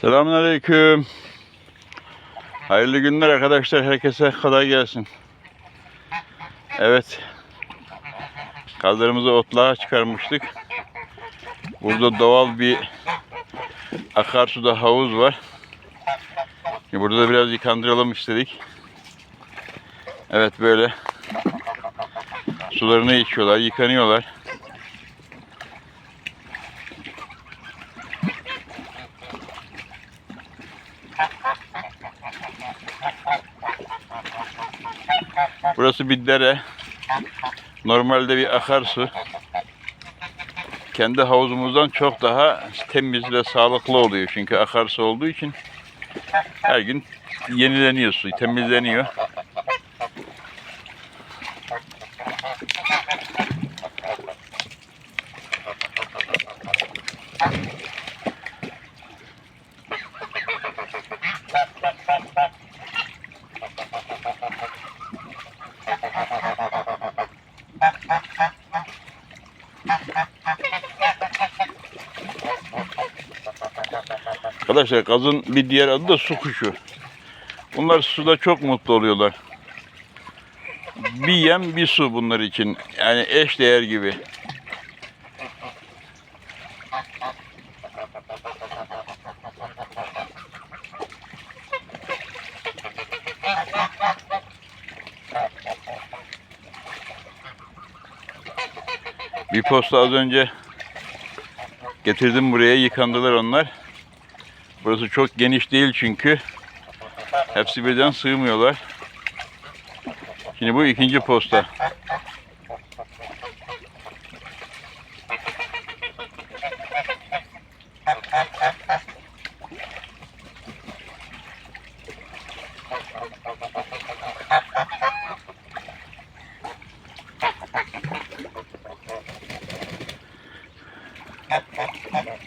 Selamünaleyküm. Hayırlı günler arkadaşlar. Herkese kolay gelsin. Evet. Kaldırımızı otluğa çıkarmıştık. Burada doğal bir akarsuda havuz var. Burada da biraz yıkandıralım istedik. Evet böyle sularını içiyorlar, yıkanıyorlar. Burası bir dere. Normalde bir akarsu. Kendi havuzumuzdan çok daha temiz ve sağlıklı oluyor. Çünkü akarsu olduğu için her gün yenileniyor su, temizleniyor. Arkadaşlar gazın bir diğer adı da su kuşu. Bunlar suda çok mutlu oluyorlar. Bir yem bir su bunlar için. Yani eş değer gibi. Bir posta az önce getirdim buraya yıkandılar onlar. Burası çok geniş değil çünkü. Hepsi birden sığmıyorlar. Şimdi bu ikinci posta. Ha, ha, ha, ha.